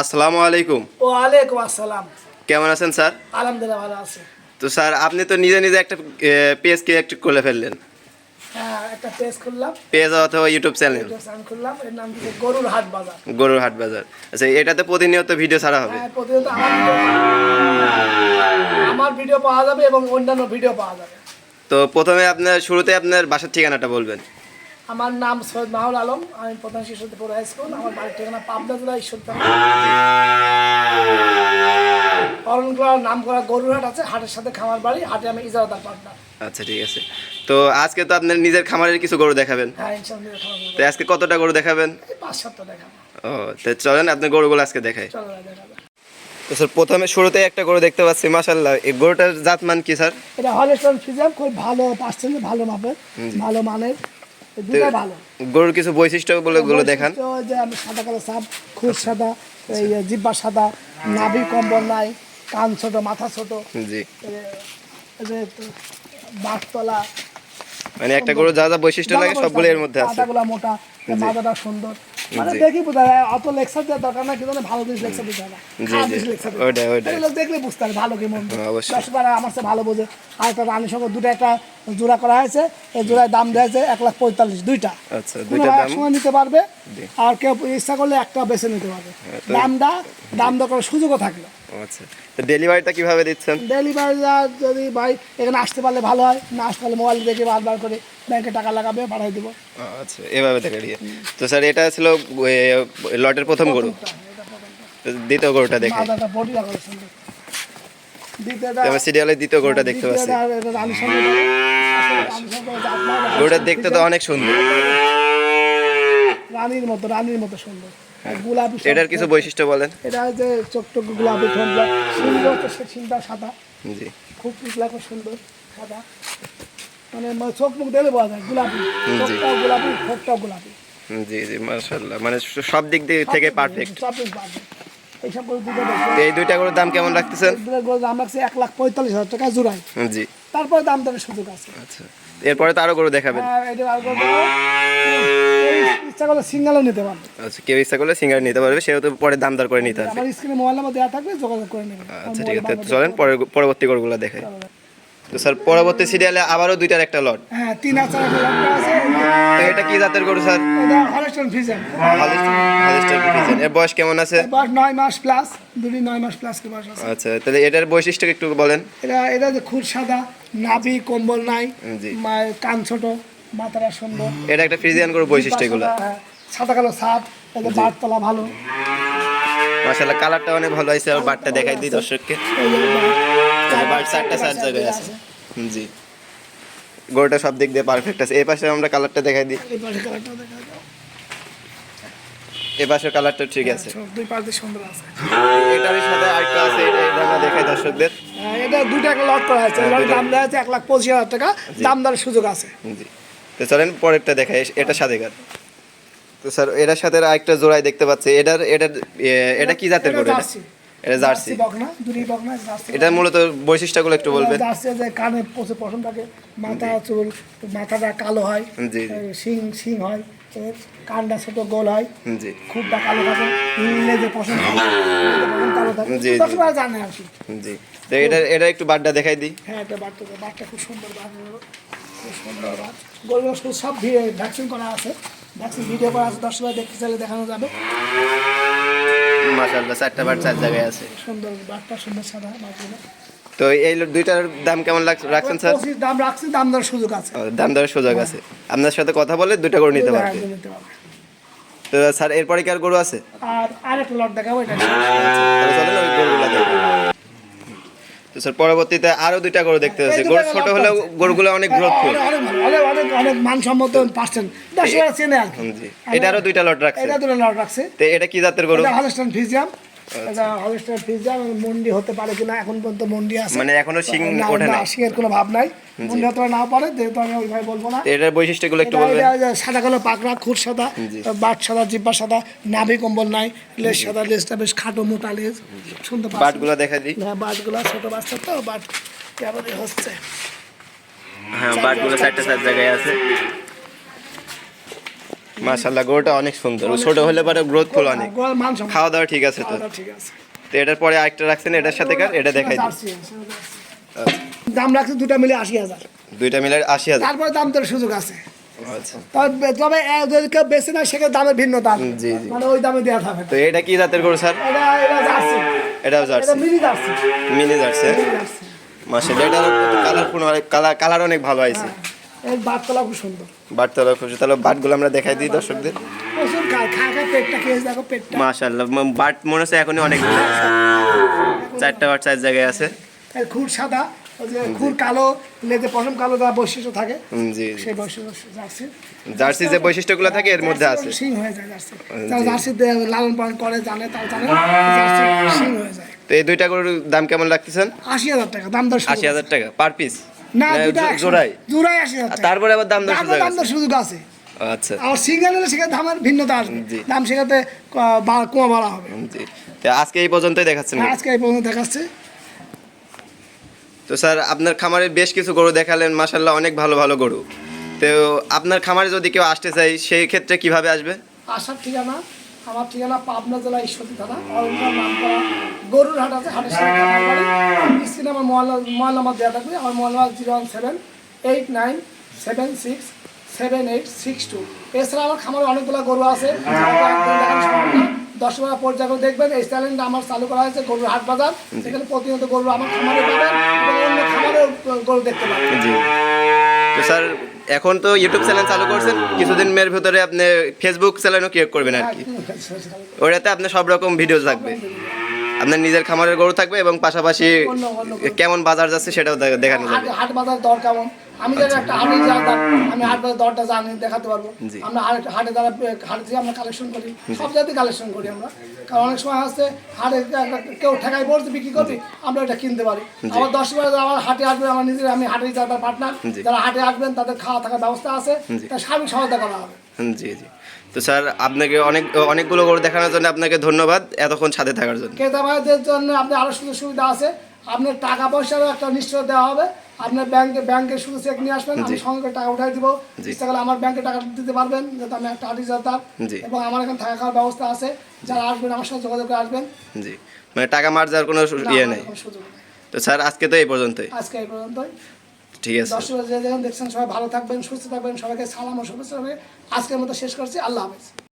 আসসালামু আলাইকুম। ওয়ালাইকুম আসসালাম। কেমন আছেন স্যার? আলহামদুলিল্লাহ ভালো আছে। তো স্যার আপনি তো নিজে নিজে একটা পেজ ক্রিয়েট করে ফেললেন। হ্যাঁ একটা পেজ খুললাম। পেজ অথবা ইউটিউব চ্যানেল খুললাম। এর নাম দিচ্ছে গরুর হাট বাজার। গরুর হাট বাজার। আচ্ছা এটাতে প্রতিনিয়ত ভিডিও ছাড়া হবে। হ্যাঁ প্রতিনিয়ত আমার ভিডিও আমার ভিডিও পাওয়া যাবে এবং অন্যান্য ভিডিও পাওয়া যাবে। তো প্রথমে আপনার শুরুতে আপনার বাসার ঠিকানাটা বলবেন। আমার নাম সৈয়দ মাহুল আলম আমি প্রধান শিশুদেপুর হাই স্কুল আমার বাড়ির ঠিকানা পাবনা জেলা ঈশ্বরতলা পালন করার নাম করা গরুর হাট আছে হাটের সাথে খামার বাড়ি হাটে আমি ইজারাদার পার্টনার আচ্ছা ঠিক আছে। তো আজকে তো আপনার নিজের খামারের কিছু গরু দেখাবেন? হ্যাঁ খামার তো আজকে কতটা গরু দেখাবেন? পাঁচ সাতটা দেখাবো। ও তো চলেন আপনার গরুগুলো আজকে দেখাই। চলো দেখাবো তো স্যার প্রথমে শুরুতে একটা গরু দেখতে পাচ্ছি মাসাল্লাহ এই গরুটার জাতমান কি স্যার? এটা হলেস্টন ফিজাম খুব ভালো পার্সেন্ট ভালো মাপের ভালো মানের। গরুর কিছু বৈশিষ্ট্য বলে গুলো দেখান। যে আমি সাদা কালো সাপ খুব সাদা জিব্বা সাদা নাভি কম্বল নাই কান ছোট মাথা ছোট। জি। বাঘতলা মানে একটা গরু যা যা বৈশিষ্ট্য লাগে সবগুলো এর মধ্যে আছে। পাতাগুলা মোটা মাথাটা সুন্দর। মানে দেখি বুঝা যায় অত লেকচার দেওয়ার দরকার না ভালো জিনিস লেকচার দিতে হবে। জি, খারাপ জিনিস লেকচার দিতে ওইটাই, হবে। দেখলে বুঝতে পারে ভালো কি মন্দ। হ্যাঁ, আমার সাথে ভালো বোঝে। আর একটা রানীর সঙ্গে দুটো একটা জোড়া করা হয়েছে। এই জোড়ায় দাম দেওয়া হয়েছে এক লাখ পঁয়তাল্লিশ দুইটা। আচ্ছা দাম? একসময় নিতে পারবে আর কেউ ইচ্ছা করলে একটা বেছে নিতে পারবে। দাম দামটা দাম দর করার সুযোগও থাকল। আচ্ছা তো ডেলিভারিটা কীভাবে দিচ্ছেন? ডেলিভারি যদি ভাই এখানে আসতে পারলে ভালো হয় না আসতে পারলে মোবাইল দেখে বারবার করে ব্যাংকে টাকা লাগাবে পাঠাই দেবো। আচ্ছা এভাবে দেখা দিয়ে। তো স্যার এটা ছিল এ, লটের প্রথম গরু। তো দ্বিতীয় গরুটা দেখে। মাথাটা বডি লাগা দ্বিতীয়টা আমার সিরিয়ালের দ্বিতীয় গরুটা দেখতে পাচ্ছি। দ্বিতীয়টা রানীর সঙ্গে রানীর সঙ্গে জাত না, গরুটা দেখতে তো অনেক সুন্দর। রানীর মতো রানীর মতো সুন্দর। গোলাপি এটার কিছু বৈশিষ্ট্য বলেন। এটা যে চোখ টোক গোলাপি ঠোঁটটা সুন্দর সিংটা সাদা। জি। খুব পিছলাকে সুন্দর সাদা। মানে চোখ মুখ দেখলে বোঝা যায় গোলাপি। চোখটাও গোলাপি ঠোঁটটাও গোলাপি। জি জি মার্শাল্লাহ মানে সব দিক দিয়ে থেকে পারফেক্ট সব কিছু পারফেক্ট এই দুইটা গরুর দাম কেমন রাখতেছেন? দাম রাখছে এক লাখ পঁয়তাল্লিশ হাজার টাকা জোড়াই জি। তারপরে দাম দরের সুযোগ আছে। আচ্ছা। এরপরে তো আরও গরু দেখাবেন। আর এটা আর ইচ্ছা করলে সিঙ্গেলও নিতে পারবে। আচ্ছা কেউ ইচ্ছা করলে নিতে পারবে সেহেতু পরে দাম দর করে নিতে আমার স্ক্রিনে মোবাইল নাম্বার দেওয়া থাকবে যোগাযোগ করে নেবেন আচ্ছা ঠিক আছে চলেন পরবর্তী গরুগুলো দেখাই। তো স্যার পরবর্তী সিরিয়ালে আবারও দুইটার একটা লট। হ্যাঁ তিন হাজার আছে। তো এটা কি জাতের গরু স্যার? এটা হলেস্টন ফিজেন। এর বয়স কেমন আছে? বয়স নয় মাস প্লাস দুটি নয় মাস প্লাস বয়স আছে। আচ্ছা তাহলে এটার বৈশিষ্ট্য একটু বলেন। এটা এটা যে খুব সাদা নাভি কম্বল নাই। কান ছোট মাথাটা সুন্দর। এটা একটা ফ্রিজিয়ান বৈশিষ্ট্য এগুলো। হ্যাঁ, সাদা কালো সাপ বাটতলা ভালো। মাশাআল্লাহ কালারটা অনেক ভালো হয়েছে আর বাটটা দেখাই দিই দর্শককে। এই যে বাট- বাট চারটা চার জায়গায় আছে। জি। গরুটা সব দিক দিয়ে পারফেক্ট আছে। এই পাশে আমরা কালারটা দেখাই দিই। এই পাশে কালারটা পাশের ঠিক আছে। দুই পাশ সুন্দর আছে। সাথে আরেকটা আছে এটা আমরা দেখাই দর্শকদের। হ্যাঁ, এটা দুইটা লট করা আছে লটের দাম দেওয়া আছে এক লাখ পঁচিশ হাজার টাকা। দাম দেওয়ার সুযোগ আছে। জি। তো চলেন পরেরটা দেখাই এটা সাথে কার তো স্যার এটার সাথে আরেকটা জোড়াই দেখতে পাচ্ছি। এটার এটার এটা কি জাতের গরু এটা? জার্সি। এটা মূলত বৈশিষ্ট্যগুলো একটু বলবেন। জার্সি যে কানে পচে পশম থাকে মাথা চুল মাথাটা কালো হয় জি, শিং শিং হয় কানটা ছোট গোল হয় জি। খুবটা কালো থাকে পশম লেজে পশম কালো থাকে জি, জি। দর্শকরা জানে আর কি। জি। তো এটা এটা একটু বাড্ডা দেখাই দিই। হ্যাঁ এটা খুব সুন্দর খুব সুন্দর সব ভ্যাকসিন করা আছে। ভ্যাকসিন ভিডিও করা আছে দর্শকরা দেখতে চাইলে দেখানো যাবে। মাশাআল্লাহ চারটা বার চার জায়গায় আছে। সুন্দর সুন্দর সাদা তো এই দুইটার দাম কেমন রাখছেন স্যার? দাম রাখছি দাম দেওয়ার সুযোগ আছে। দাম দরের সুযোগ আছে। আপনার সাথে কথা বলে দুইটা করে নিতে পারবে। তো স্যার এরপরে কি আর গরু আছে? আর আরেকটা লট দেখাবো এটা চলেন ওই গরুগুলো দেখব তো স্যার পরবর্তীতে আরও দুইটা গরু দেখতে পাচ্ছি গরু ছোট হলেও গরুগুলো অনেক গ্রোথফুল অনেক অনেক ভালো, অনেক অনেক অনেক মানসম্মত পার্সেন্ট। দর্শকরা চেনে আর কি। জি। এটা আরও দুইটা লট রাখছে। এটা দুটো লট রাখছে। তো এটা কি জাতের গরু? এটা ফিজিয়াম এটা হলস্টন ফিজিয়াম মন্ডি হতে পারে কিনা এখন পর্যন্ত মন্ডি আছে মানে এখনও শিং ওঠে না, না শিংয়ের কোনো ভাব নাই। মন্ডি হতে নাও পারে যেহেতু আমি ওইভাবে বলব না। এটার বৈশিষ্ট্যগুলো একটু বলবেন। সাদা কালো পাকড়া খুর সাদা বাট সাদা জিব্বা সাদা নাভি কম্বল নাই লেজ সাদা লেজটা বেশ খাটো মোটা লেজ। শুনতে পাচ্ছি বাটগুলো দেখা দিই। হ্যাঁ বাটগুলো ছোট বাচ্চা তো বাট কেমন হচ্ছে? হ্যাঁ বাটগুলো চারটা চার জায়গায় আছে। মাশাল্লাহ গরুটা অনেক সুন্দর। ছোট হলে পরে গ্রোথ ফুল অনেক। খাওয়া দাওয়া ঠিক আছে তো? ঠিক আছে। তো এটার পরে আরেকটা রাখছেন এটার সাথে কার? এটা দেখাই। দাম রাখছে দুটা মিলে আশি হাজার। দুইটা মিলে আশি হাজার। তারপরে দাম তোর সুযোগ আছে। আচ্ছা। তবে তবে যদি কেউ বেশি না সেক্ষেত্রে দামের। জি, জি। মানে ওই দামে দেওয়া থাকবে তো এটা কি জাতের গরু স্যার? এটা এটা জার্সি। এটাও এটা jersey. Mini jersey. Mini jersey. Mini এটা কালার কালার কালার অনেক ভালো আছে এর বাটতলা খুব সুন্দর। বাটতলা খুশি তাহলে বাটগুলো আমরা দেখাই দিই দর্শকদের। প্রচুর খায় খা খা পেটটা খেয়ে দেখো পেটটা। মাশাল্লাহ বাট মনে হচ্ছে এখনই অনেক চারটা বাট চার জায়গায় আছে। এর সাদা যে খুর কালো লেজে পশম কালো যা বৈশিষ্ট্য থাকে জি জি। সেই বৈশিষ্ট্য জার্সি। জার্সি যে বৈশিষ্ট্যগুলো থাকে এর মধ্যে আছে। সিং হয়ে যায় জার্সি। তারা জার্সি লালন পালন করে জানে তাও জানে জার্সি সিং হয়ে যায়। তো এই দুইটা গরুর দাম কেমন রাখতেছেন? আশি হাজার টাকা দাম দর আশি হাজার টাকা পার পিস না দুটা। জোড়াই। জোড়াই টাকা তারপরে আবার দাম দাম দর আছে? সুযোগ আছে। আচ্ছা। আর সিঙ্গেল হলে সেখানে দামের ভিন্নতা আসবে। দাম সেখানে কমা বাড়া হবে। আজকে এই পর্যন্তই দেখাচ্ছেন আজকে এই পর্যন্ত দেখাচ্ছে। তো স্যার আপনার খামারে বেশ কিছু গরু দেখালেন মাসাল্লাহ অনেক ভালো ভালো গরু। তো আপনার খামারে যদি কেউ আসতে চাই সেই ক্ষেত্রে কীভাবে আসবে? আসার ঠিকানা আমার ঠিকানা পাবনা জেলা ঈশ্বরী থানা গরুর হাট আছে হাটের সাথে বাড়ি। স্ক্রিনে আমার মোবাইল মোবাইল নাম্বার দেওয়া থাকবে আমার mobile number zero one seven eight nine seven six seven eight six two. এছাড়া আমার খামারে অনেকগুলো গরু আছে দশ টাকা পর্যায়ে দেখবেন এই চ্যানেলটা আমার চালু করা হয়েছে গরুর হাট বাজার। সেখানে প্রতিনিয়ত গরু আমার খামারে পাবেন অন্য খামারেও গরু দেখতে পাবেন। তো স্যার এখন তো ইউটিউব চ্যানেল চালু করছেন কিছুদিন এর ভিতরে আপনি ফেসবুক চ্যানেলও ক্রিয়েট করবেন আর কি। ওটাতে আপনার সব রকম ভিডিও থাকবে আপনার নিজের খামারের গরু থাকবে এবং পাশাপাশি। কেমন বাজার যাচ্ছে সেটাও দেখানো যাবে। হাট বাজার দর কেমন? আমি একটা হাটে আমি হাট বাজার দরটা জানি দেখাতে পারব। আমরা হাটে হাটে দ্বারা হাটে থেকে আমরা কালেকশন করি। সব জাতি কালেকশন করি আমরা। কারণ অনেক সময় আছে হাটে কেউ ঠেকাই পড়তে বিক্রি করবি আমরা এটা কিনতে পারি। দশ বার আমার হাটে আসবে আমার নিজের আমি হাটে যারা পার্টনার যারা হাটে আসবেন তাদের খাওয়া থাকার ব্যবস্থা আছে। তার সার্বিক সহায়তা করা হবে। জি জি। তো স্যার আপনাকে অনেক অনেকগুলো গরু দেখানোর জন্য আপনাকে ধন্যবাদ এতক্ষণ সাথে থাকার জন্য। ক্রেতা ভাইদের জন্য আপনার আরও সুযোগ সুবিধা আছে। আপনার টাকা পয়সারও একটা নিশ্চয় দেওয়া হবে। আপনার ব্যাংকে ব্যাংকে শুধু চেক নিয়ে আসবেন আমি সঙ্গে টাকা উঠাই দিব। ইচ্ছা করলে আমার ব্যাংকে টাকা দিতে পারবেন যাতে আমি একটা আর্টিস্ট। এবং আমার এখানে থাকা খাওয়ার ব্যবস্থা আছে। যারা আসবেন আমার সাথে যোগাযোগ করে আসবেন। জি। মানে টাকা মার যাওয়ার কোনো ইয়ে নেই। তো স্যার আজকে তো এই পর্যন্তই। আজকে এই পর্যন্তই। ঠিক আছে। দর্শক দেখছেন, সবাই ভালো থাকবেন, সুস্থ থাকবেন, সবাইকে সালাম ও শুভেচ্ছা আজকের মতো শেষ করছি, আল্লাহ হাফেজ।